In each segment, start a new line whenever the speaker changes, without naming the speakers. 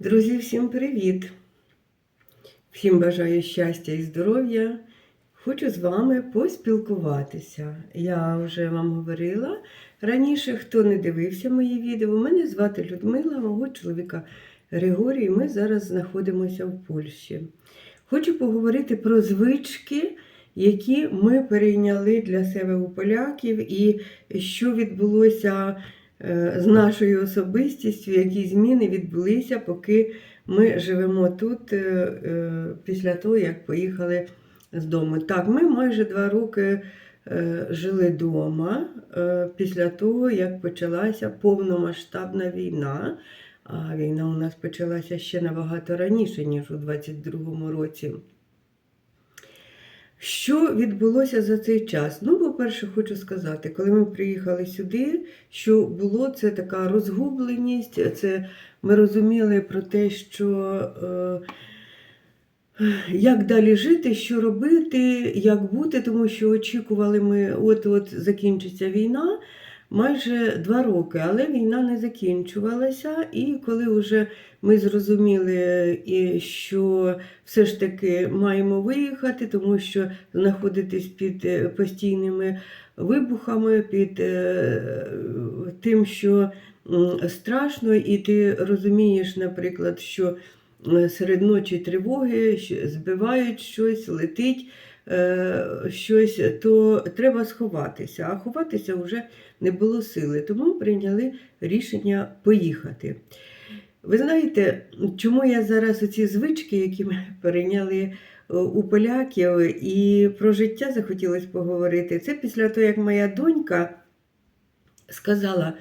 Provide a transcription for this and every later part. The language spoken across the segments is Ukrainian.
Друзі, всім привіт! Всім бажаю щастя і здоров'я. Хочу з вами поспілкуватися. Я вже вам говорила раніше, хто не дивився мої відео. Мене звати Людмила, мого чоловіка Григорій. Ми зараз знаходимося в Польщі. Хочу поговорити про звички, які ми перейняли для себе у поляків, і що відбулося з нашою особистістю, які зміни відбулися, поки ми живемо тут е, е, після того, як поїхали з дому. Так, ми майже два роки е, жили вдома після того, як почалася повномасштабна війна. А війна у нас почалася ще набагато раніше, ніж у 22-му році. Що відбулося за цей час? Ну, по-перше, хочу сказати, коли ми приїхали сюди, що було це така розгубленість, це ми розуміли про те, що е, як далі жити, що робити, як бути, тому що очікували ми, от-от закінчиться війна. Майже два роки, але війна не закінчувалася. І коли вже ми зрозуміли, що все ж таки маємо виїхати, тому що знаходитись під е, постійними вибухами, під е, тим, що страшно, і ти розумієш, наприклад, що е, серед ночі тривоги збивають щось, летить. Е, Щось, то треба сховатися, а ховатися вже не було сили, тому прийняли рішення поїхати. Ви знаєте, чому я зараз оці звички, які ми перейняли е, у поляків, і про життя захотілося поговорити. Це після того, як моя донька сказала: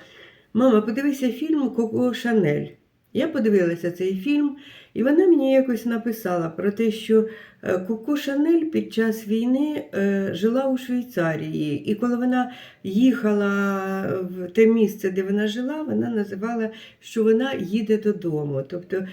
Мама, подивися фільм Коко Шанель. Я подивилася цей фільм, і вона мені якось написала про те, що е, Коко Шанель під час війни е, жила у Швейцарії. І коли вона їхала в те місце, де вона жила, вона називала, що вона їде додому. Тобто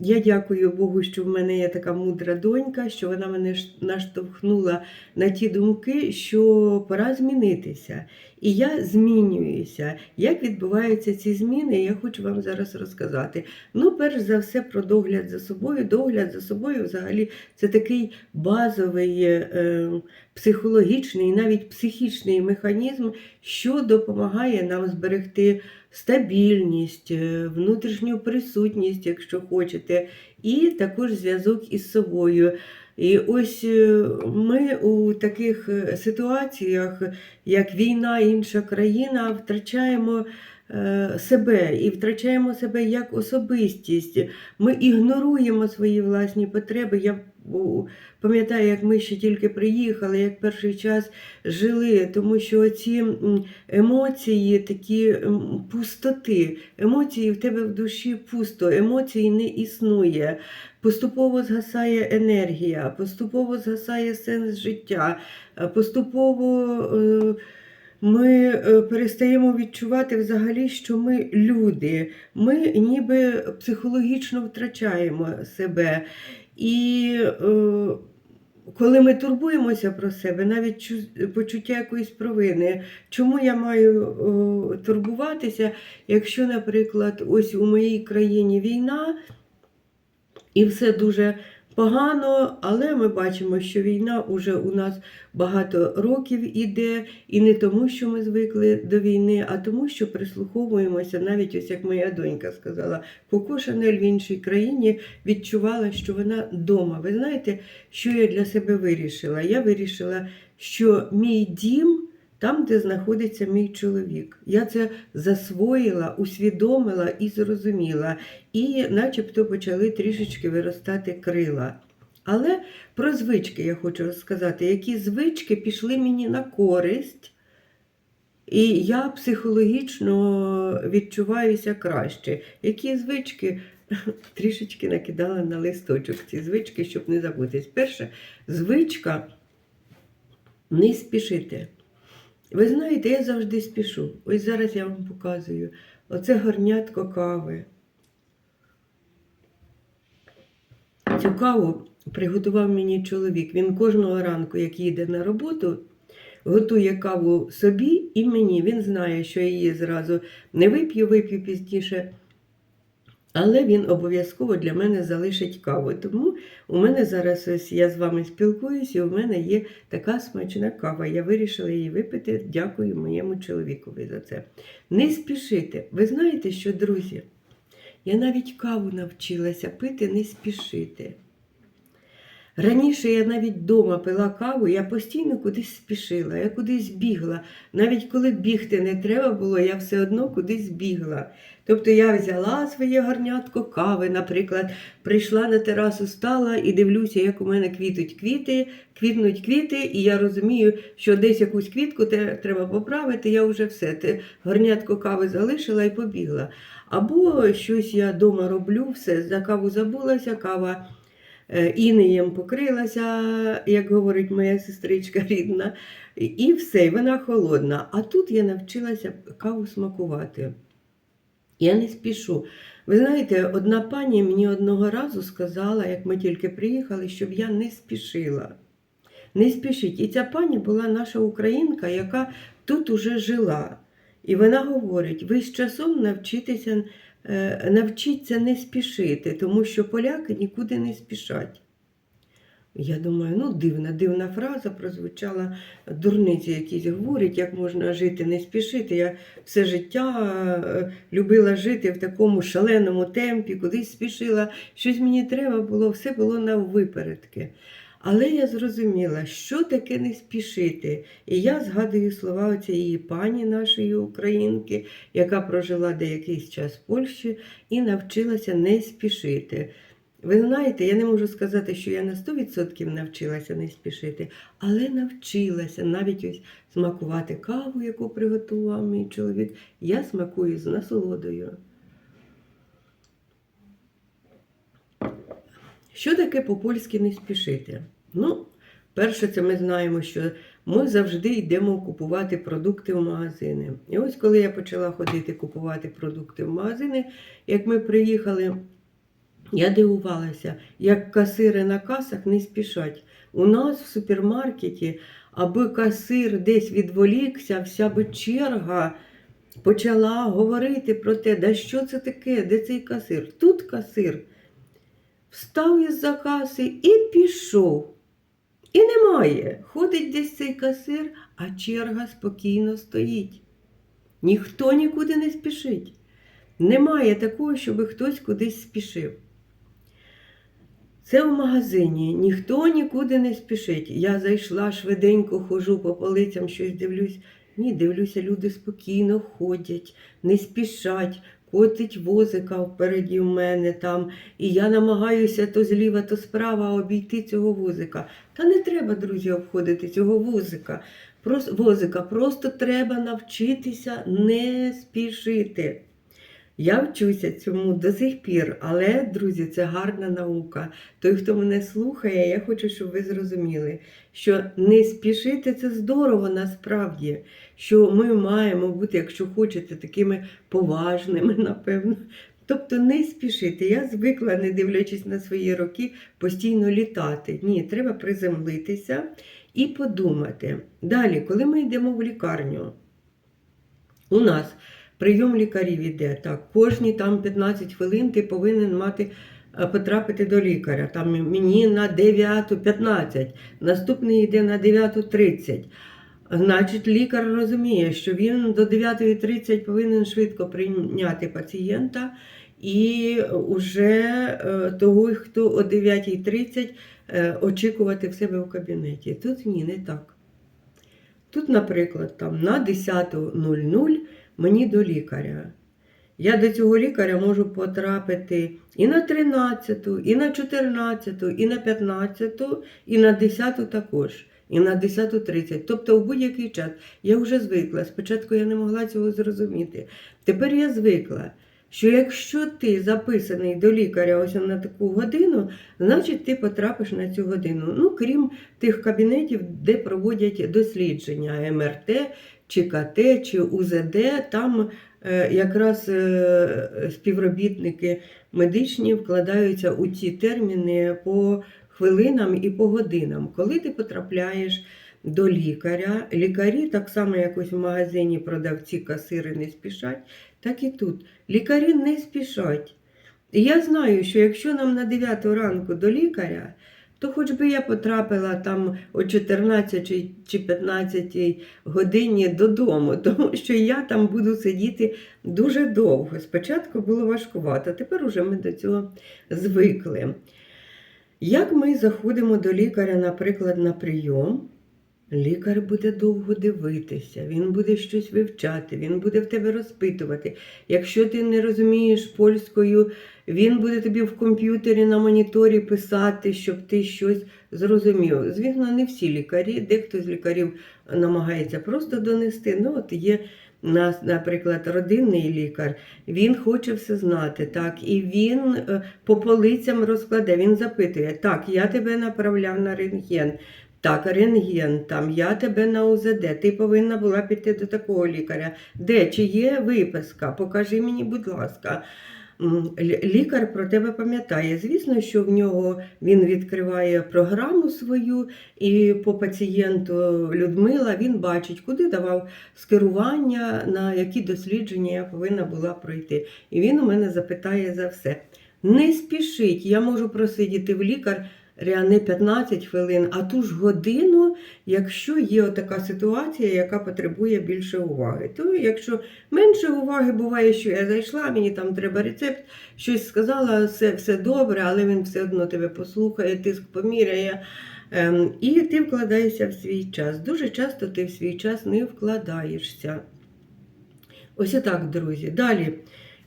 я дякую Богу, що в мене є така мудра донька, що вона мене наштовхнула на ті думки, що пора змінитися. І я змінююся. Як відбуваються ці зміни, я хочу вам зараз розказати. Ну, перш за все, про догляд за собою. Догляд за собою взагалі це такий базовий психологічний, навіть психічний механізм, що допомагає нам зберегти стабільність, е, внутрішню присутність, якщо хочете, і також зв'язок із собою. І ось е, ми у таких е, ситуаціях, як війна, інша країна, втрачаємо себе і втрачаємо себе як особистість. Ми ігноруємо свої власні потреби. Я пам'ятаю, як ми ще тільки приїхали, як перший час жили, тому що ці емоції, такі пустоти, емоції в тебе в душі пусто, емоцій не існує. Поступово згасає енергія, поступово згасає сенс життя, поступово е, ми е, перестаємо відчувати взагалі, що ми люди. Ми ніби психологічно втрачаємо себе. І е, коли ми турбуємося про себе, навіть чу- почуття якоїсь провини, чому я маю е, турбуватися, якщо, наприклад, ось у моїй країні війна. І все дуже погано, але ми бачимо, що війна вже у нас багато років іде, і не тому, що ми звикли до війни, а тому, що прислуховуємося, навіть ось як моя донька сказала, Коко Шанель в іншій країні відчувала, що вона вдома. Ви знаєте, що я для себе вирішила? Я вирішила, що мій дім. Там, де знаходиться мій чоловік. Я це засвоїла, усвідомила і зрозуміла. І начебто почали трішечки виростати крила. Але про звички я хочу розказати, які звички пішли мені на користь, і я психологічно відчуваюся краще. Які звички трішечки накидала на листочок ці звички, щоб не забутись. Перша звичка не спішити. Ви знаєте, я завжди спішу. Ось зараз я вам показую. Оце горнятко кави. Цю каву приготував мені чоловік. Він кожного ранку, як їде на роботу, готує каву собі і мені. Він знає, що я її зразу не вип'ю, вип'ю пізніше. Але він обов'язково для мене залишить каву. Тому у мене зараз ось я з вами спілкуюся, і у мене є така смачна кава. Я вирішила її випити. Дякую моєму чоловікові за це. Не спішите. Ви знаєте, що, друзі? Я навіть каву навчилася пити, не спішити. Раніше я навіть вдома пила каву, я постійно кудись спішила, я кудись бігла. Навіть коли бігти не треба було, я все одно кудись бігла. Тобто я взяла своє гарнятко кави, наприклад, прийшла на терасу, стала і дивлюся, як у мене квітуть квіти, квітнуть квіти, і я розумію, що десь якусь квітку треба поправити, я вже все, те гарнятко кави залишила і побігла. Або щось я вдома роблю, все, за каву забулася, кава інеєм покрилася, як говорить моя сестричка рідна, і- все, і вона холодна. А тут я навчилася каву смакувати. Я не спішу. Ви знаєте, одна пані мені одного разу сказала, як ми тільки приїхали, щоб я не спішила. Не спішіть. І ця пані була наша українка, яка тут уже жила. І вона говорить: ви з часом навчитеся, е, навчіться не спішити, тому що поляки нікуди не спішать. Я думаю, ну дивна, дивна фраза прозвучала, дурниці якісь говорять, як можна жити, не спішити. Я все життя е, любила жити в такому шаленому темпі, кудись спішила, щось мені треба було, все було на випередки. Але я зрозуміла, що таке не спішити. І я згадую слова цієї пані нашої українки, яка прожила деякий час в Польщі і навчилася не спішити. Ви знаєте, я не можу сказати, що я на 100% навчилася не спішити, але навчилася навіть ось смакувати каву, яку приготував мій чоловік. Я смакую з насолодою. Що таке по-польськи не спішити? Ну, перше, це ми знаємо, що ми завжди йдемо купувати продукти в магазини. І ось коли я почала ходити купувати продукти в магазини, як ми приїхали, я дивувалася, як касири на касах не спішать. У нас в супермаркеті, аби касир десь відволікся, вся би черга почала говорити про те, да що це таке, де цей касир? Тут касир. Встав із за каси і пішов. І немає. Ходить десь цей касир, а черга спокійно стоїть. Ніхто нікуди не спішить. Немає такого, щоб хтось кудись спішив. Це в магазині, ніхто нікуди не спішить. Я зайшла швиденько, хожу по полицям, щось дивлюсь. Ні, дивлюся, люди спокійно ходять, не спішать, котить возика впереді в мене там. І я намагаюся то зліва, то справа обійти цього возика. Та не треба, друзі, обходити цього возика. Просто, возика. Просто треба навчитися не спішити. Я вчуся цьому до сих пір, але, друзі, це гарна наука. Той, хто мене слухає, я хочу, щоб ви зрозуміли, що не спішити це здорово насправді, що ми маємо бути, якщо хочете, такими поважними, напевно. Тобто не спішити. Я звикла, не дивлячись на свої роки, постійно літати. Ні, треба приземлитися і подумати. Далі, коли ми йдемо в лікарню, у нас прийом лікарів іде. Так, кожні там 15 хвилин ти повинен мати е, потрапити до лікаря. Там мені на 9.15, наступний йде на 9.30. Значить, лікар розуміє, що він до 9.30 повинен швидко прийняти пацієнта і вже е, того, хто о 9.30 е, очікувати в себе в кабінеті. Тут ні, не так. Тут, наприклад, там на 10.00 мені до лікаря. Я до цього лікаря можу потрапити і на 13, і на 14, і на 15, і на 10 також, і на 10.30. Тобто в будь-який час. Я вже звикла. Спочатку я не могла цього зрозуміти. Тепер я звикла, що якщо ти записаний до лікаря ось на таку годину, значить ти потрапиш на цю годину. Ну, крім тих кабінетів, де проводять дослідження МРТ, чи КТ, чи УЗД, там е, якраз е, співробітники медичні вкладаються у ці терміни по хвилинам і по годинам. Коли ти потрапляєш до лікаря, лікарі, так само як ось в магазині продавці, касири не спішать, так і тут. Лікарі не спішать. І я знаю, що якщо нам на 9 ранку до лікаря, то хоч би я потрапила там о 14 чи- чи 15 годині додому, тому що я там буду сидіти дуже довго. Спочатку було важкувато, тепер уже ми до цього звикли. Як ми заходимо до лікаря, наприклад, на прийом, лікар буде довго дивитися, він буде щось вивчати, він буде в тебе розпитувати. Якщо ти не розумієш польською, він буде тобі в комп'ютері на моніторі писати, щоб ти щось зрозумів. Звісно, не всі лікарі, дехто з лікарів намагається просто донести. Ну, от є нас, наприклад, родинний лікар, він хоче все знати, так, і він е, по полицям розкладе, він запитує, так, я тебе направляв на рентген. Так, рентген, там я тебе на УЗД, ти повинна була піти до такого лікаря. Де чи є виписка? Покажи мені, будь ласка. Лікар про тебе пам'ятає. Звісно, що в нього він відкриває програму свою, і по пацієнту Людмила він бачить, куди давав скерування, на які дослідження я повинна була пройти. І він у мене запитає за все. Не спішіть, я можу просидіти в лікар не 15 хвилин, а ту ж годину, якщо є така ситуація, яка потребує більше уваги. То якщо менше уваги буває, що я зайшла, мені там треба рецепт, щось сказала, все, все добре, але він все одно тебе послухає, тиск поміряє. Ем, і ти вкладаєшся в свій час. Дуже часто ти в свій час не вкладаєшся. Ось отак, друзі. Далі.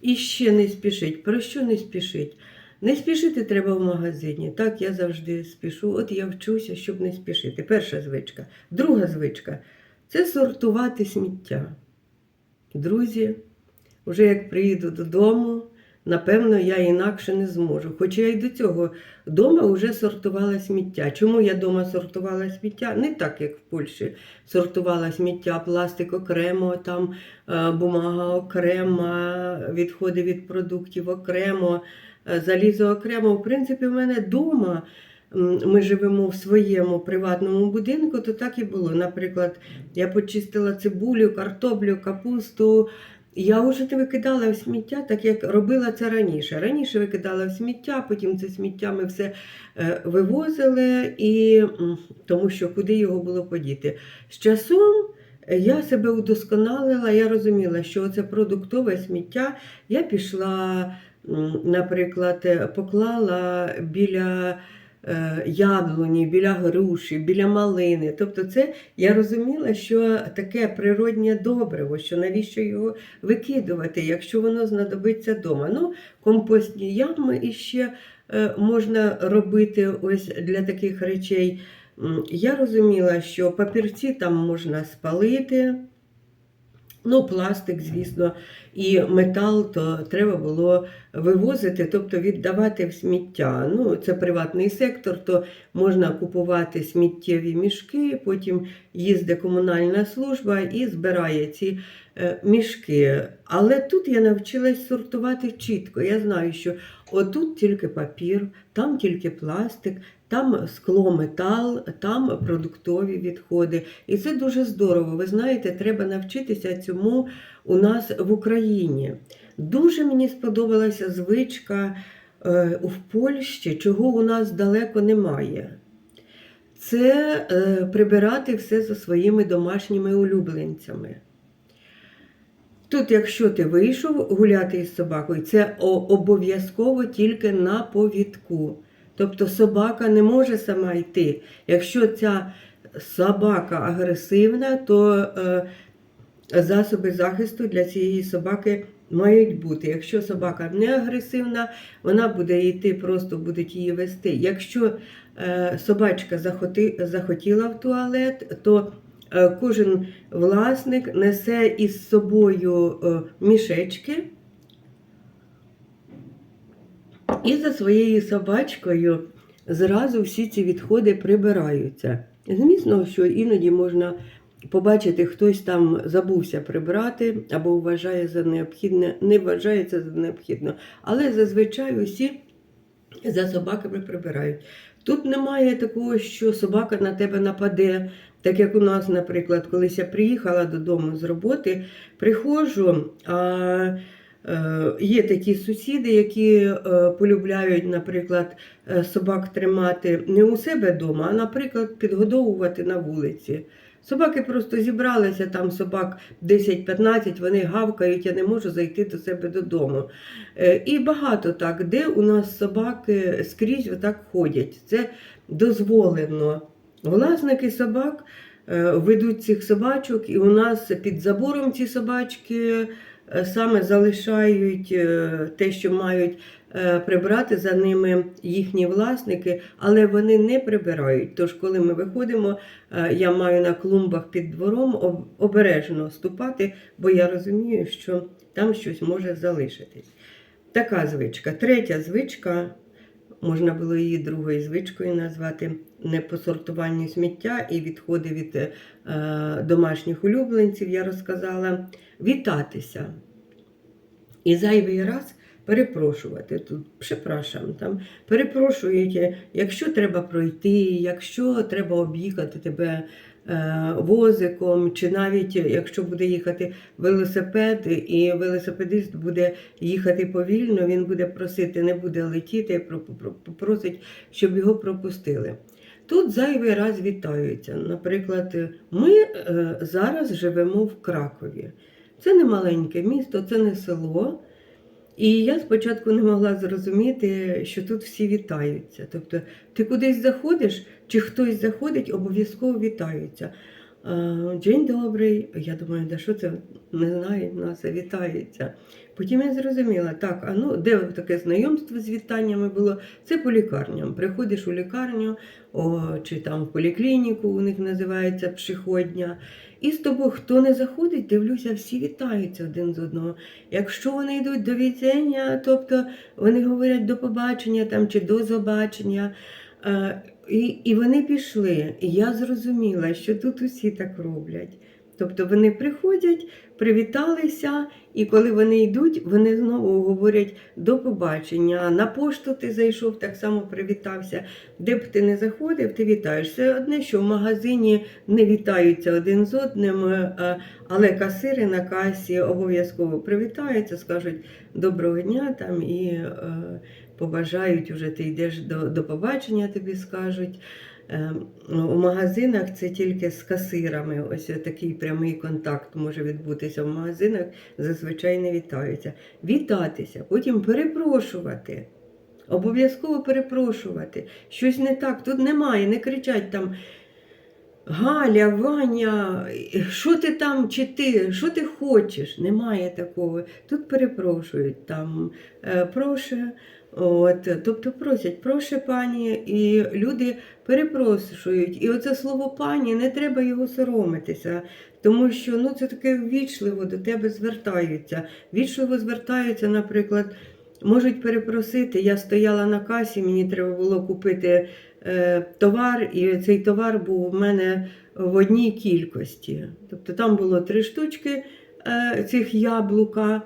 І ще не спішить. Про що не спішить? Не спішити треба в магазині. Так, я завжди спішу. От я вчуся, щоб не спішити. Перша звичка. Друга звичка це сортувати сміття. Друзі, вже як приїду додому, напевно, я інакше не зможу. Хоча я й до цього вдома вже сортувала сміття. Чому я вдома сортувала сміття? Не так, як в Польщі. Сортувала сміття, пластик окремо, там е, бумага окремо, відходи від продуктів окремо, залізо окремо. В принципі, в мене вдома. Ми живемо в своєму приватному будинку, то так і було. Наприклад, я почистила цибулю, картоплю, капусту. Я вже не викидала в сміття, так як робила це раніше. Раніше викидала в сміття, потім це сміття ми все е, вивозили, і, тому що куди його було подіти. З часом е, я себе удосконалила, я розуміла, що це продуктове сміття. Я пішла, наприклад, е, поклала біля е, яблуні, біля груші, біля малини. Тобто, це я розуміла, що таке природнє добриво, що навіщо його викидувати, якщо воно знадобиться вдома. Ну, компостні ями іще е, можна робити ось для таких речей. Я розуміла, що папірці там можна спалити. Ну, пластик, звісно, і метал то треба було вивозити, тобто віддавати в сміття. Ну, це приватний сектор, то можна купувати сміттєві мішки, потім їздить комунальна служба і збирає ці е, мішки. Але тут я навчилась сортувати чітко. Я знаю, що отут тільки папір, там тільки пластик, там скло, метал, там продуктові відходи. І це дуже здорово. Ви знаєте, треба навчитися цьому у нас в Україні. Дуже мені сподобалася звичка е, в Польщі, чого у нас далеко немає. Це е, прибирати все за своїми домашніми улюбленцями. Тут, якщо ти вийшов гуляти із собакою, це обов'язково тільки на повідку. Тобто собака не може сама йти. Якщо ця собака агресивна, то е, засоби захисту для цієї собаки мають бути. Якщо собака не агресивна, вона буде йти, просто буде її вести. Якщо е, собачка захоти, захотіла в туалет, то е, кожен власник несе із собою е, мішечки. І за своєю собачкою зразу всі ці відходи прибираються. Звісно, що іноді можна побачити, хтось там забувся прибрати або вважає за необхідне, не вважає це за необхідно. Але зазвичай усі за собаками прибирають. Тут немає такого, що собака на тебе нападе. Так як у нас, наприклад, колись я приїхала додому з роботи, приходжу, а Є такі сусіди, які е, полюбляють, наприклад, е, собак тримати не у себе вдома, а, наприклад, підгодовувати на вулиці. Собаки просто зібралися, там собак 10-15, вони гавкають, я не можу зайти до себе додому. Е, І багато так, де у нас собаки скрізь отак ходять. Це дозволено. Власники собак е, ведуть цих собачок, і у нас під забором ці собачки е, саме залишають е, те, що мають е, прибрати за ними їхні власники, але вони не прибирають. Тож, коли ми виходимо, е, я маю на клумбах під двором обережно ступати, бо я розумію, що там щось може залишитись. Така звичка. Третя звичка, можна було її другою звичкою назвати, не по сортуванню сміття і відходи від е, домашніх улюбленців, я розказала, вітатися. І зайвий раз перепрошувати. Тут припрашам, там перепрошують, якщо треба пройти, якщо треба об'їхати тебе е, возиком, чи навіть якщо буде їхати велосипед, і велосипедист буде їхати повільно, він буде просити, не буде летіти, про- про- попросить, щоб його пропустили. Тут зайвий раз вітаються. Наприклад, ми е, зараз живемо в Кракові. Це не маленьке місто, це не село. І я спочатку не могла зрозуміти, що тут всі вітаються. Тобто ти кудись заходиш, чи хтось заходить, обов'язково вітаються. А, День добрий. Я думаю, да що це не знаю, нас вітаються. Потім я зрозуміла, так, а ну де таке знайомство з вітаннями було? Це по лікарням. Приходиш у лікарню, о, чи там в поліклініку, у них називається пшиходня. І з тобою, хто не заходить, дивлюся, всі вітаються один з одного. Якщо вони йдуть до віцення, тобто вони говорять до побачення там, чи до побачення, е, і, і вони пішли. І я зрозуміла, що тут усі так роблять. Тобто вони приходять, привіталися, і коли вони йдуть, вони знову говорять до побачення. На пошту ти зайшов, так само привітався. Де б ти не заходив, ти вітаєшся. Одне, що в магазині не вітаються один з одним, е, але касири на касі обов'язково привітаються, скажуть доброго дня там і е, побажають, уже ти йдеш до, до побачення, тобі скажуть. Е, У магазинах це тільки з касирами. Ось такий прямий контакт може відбутися в магазинах, зазвичай не вітаються. Вітатися, потім перепрошувати. Обов'язково перепрошувати. Щось не так, тут немає, не кричать там. Галя, Ваня, що ти там, чи ти, що ти хочеш? Немає такого. Тут перепрошують там, е, проше, от, тобто просять, проше пані, і люди перепрошують. І оце слово пані не треба його соромитися, тому що ну, це таке ввічливо до тебе звертаються. Ввічливо звертаються, наприклад, можуть перепросити. Я стояла на касі, мені треба було купити е, товар, і цей товар був у мене в одній кількості. Тобто там було три штучки е, цих яблука.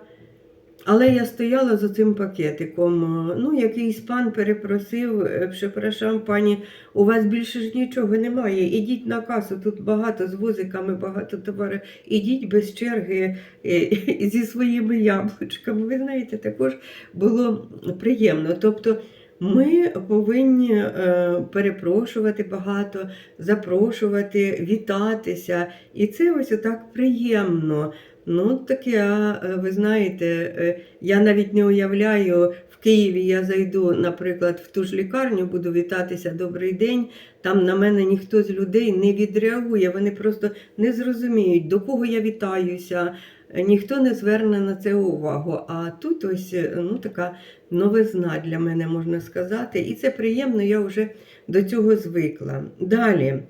Але я стояла за цим пакетиком. Ну, якийсь пан перепросив, е, пані, у вас більше ж нічого немає. Ідіть на касу, тут багато з возиками, багато товару. Ідіть без черги е, зі своїми яблучками. Ви знаєте, також було приємно. Тобто ми повинні е, перепрошувати багато, запрошувати, вітатися. І це ось отак приємно. Ну, таке, а, е, ви знаєте, е, я навіть не уявляю, в Києві я зайду, наприклад, в ту ж лікарню, буду вітатися добрий день. Там на мене ніхто з людей не відреагує. Вони просто не зрозуміють, до кого я вітаюся. Ніхто не зверне на це увагу. А тут ось е, ну, така новизна для мене можна сказати. І це приємно, я вже до цього звикла. Далі.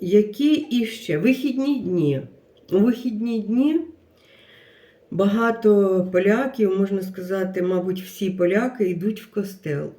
Які іще вихідні дні? У вихідні дні багато поляків, можна сказати, мабуть, всі поляки йдуть в костел.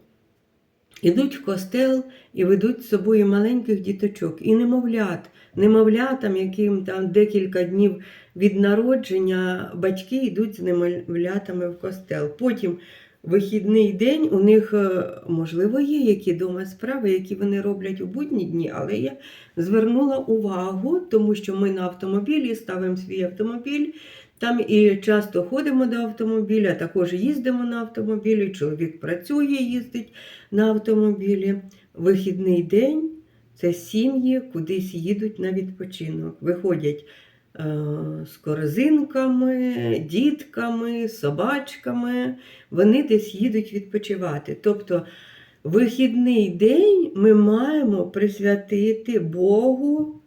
Ідуть в костел і ведуть з собою маленьких діточок і немовлят, немовлятам, яким там декілька днів від народження батьки йдуть з немовлятами в костел. Потім вихідний день у них, е, можливо, є які дома справи, які вони роблять у будні дні, але я звернула увагу, тому що ми на автомобілі ставимо свій автомобіль Там і часто ходимо до автомобіля, також їздимо на автомобілі. Чоловік працює, їздить на автомобілі. Вихідний день це сім'ї кудись їдуть на відпочинок. Виходять з корзинками, дітками, собачками. Вони десь їдуть відпочивати. Тобто вихідний день ми маємо присвятити Богу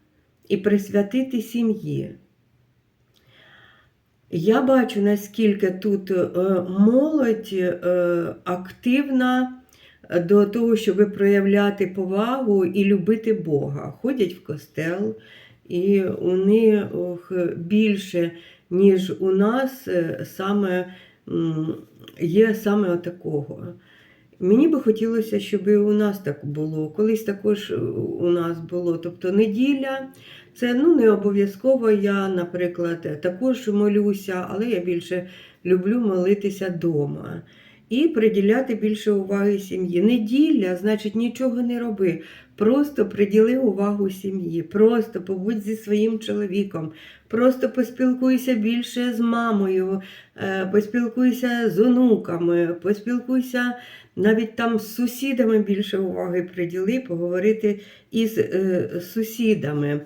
і присвятити сім'ї. Я бачу, наскільки тут е, молодь е, активна до того, щоб проявляти повагу і любити Бога. Ходять в костел, і у них більше, ніж у нас, е, саме є саме отакого. Мені би хотілося, щоб і у нас так було. Колись також у нас було. Тобто неділя, це ну, не обов'язково. Я, наприклад, також молюся, але я більше люблю молитися вдома. І приділяти більше уваги сім'ї. Неділя, значить, нічого не роби. Просто приділи увагу сім'ї, просто побудь зі своїм чоловіком, просто поспілкуйся більше з мамою, е, поспілкуйся з онуками, поспілкуйся навіть там з сусідами більше уваги приділи, поговорити із е, сусідами.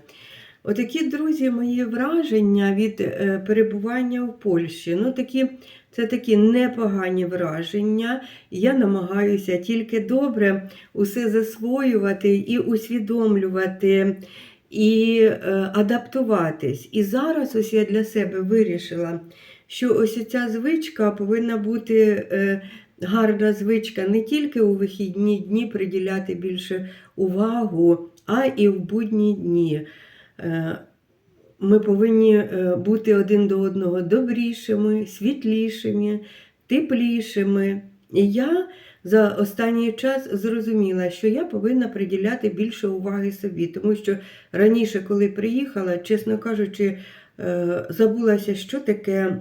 Отакі, друзі, мої враження від е, перебування в Польщі. Ну, такі, це такі непогані враження. Я намагаюся тільки добре усе засвоювати і усвідомлювати, і е, адаптуватись. І зараз ось я для себе вирішила, що ось ця звичка повинна бути. Е, Гарна звичка не тільки у вихідні дні приділяти більше увагу, а і в будні дні. Е, Ми повинні е, бути один до одного добрішими, світлішими, теплішими. І я за останній час зрозуміла, що я повинна приділяти більше уваги собі, тому що раніше, коли приїхала, чесно кажучи, е, забулася, що таке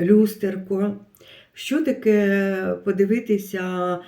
люстерко, що таке подивитися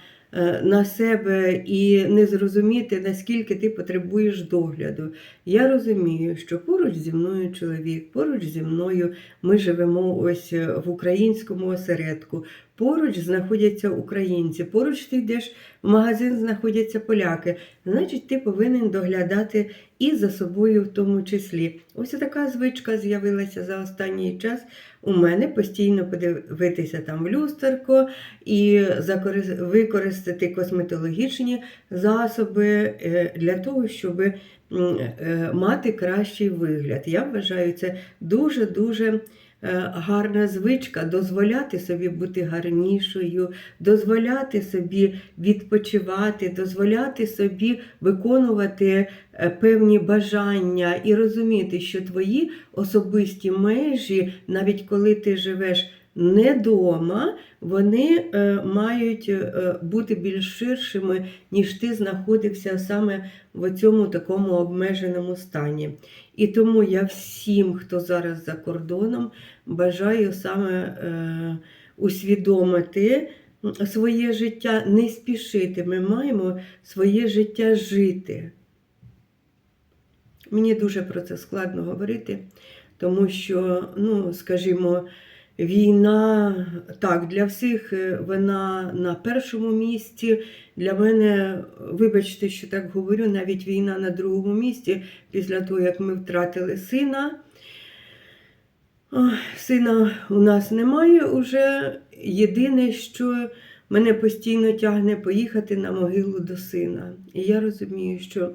на себе і не зрозуміти, наскільки ти потребуєш догляду. Я розумію, що поруч зі мною чоловік, поруч зі мною ми живемо ось в українському осередку. Поруч знаходяться українці, поруч ти йдеш в магазин, знаходяться поляки. Значить, ти повинен доглядати і за собою в тому числі. Ось така звичка з'явилася за останній час. У мене постійно подивитися там в люстерко і використати косметологічні засоби е, для того, щоб е, мати кращий вигляд. Я вважаю, це дуже-дуже гарна звичка дозволяти собі бути гарнішою, дозволяти собі відпочивати, дозволяти собі виконувати е, певні бажання і розуміти, що твої особисті межі, навіть коли ти живеш не вдома, вони е, мають е, бути більш ширшими, ніж ти знаходився саме в цьому такому обмеженому стані. І тому я всім, хто зараз за кордоном, бажаю саме е, усвідомити своє життя, не спішити. Ми маємо своє життя жити. Мені дуже про це складно говорити, тому що, ну, скажімо, війна, так, для всіх е, вона на першому місці. Для мене, вибачте, що так говорю, навіть війна на другому місці, після того, як ми втратили сина. Сина у нас немає уже. Єдине, що мене постійно тягне поїхати на могилу до сина. І я розумію, що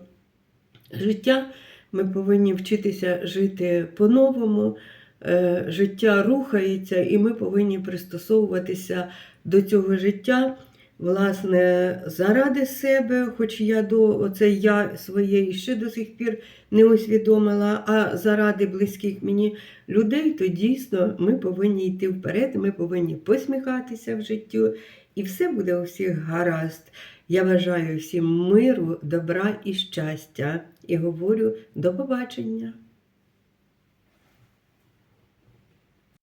життя ми повинні вчитися жити по-новому. Е, Життя рухається, і ми повинні пристосовуватися до цього життя. Власне, заради себе, хоч я до оце я своєї ще до сих пір не усвідомила, а заради близьких мені людей, то дійсно ми повинні йти вперед, ми повинні посміхатися в життю, і все буде у всіх гаразд. Я бажаю всім миру, добра і щастя. І говорю до побачення.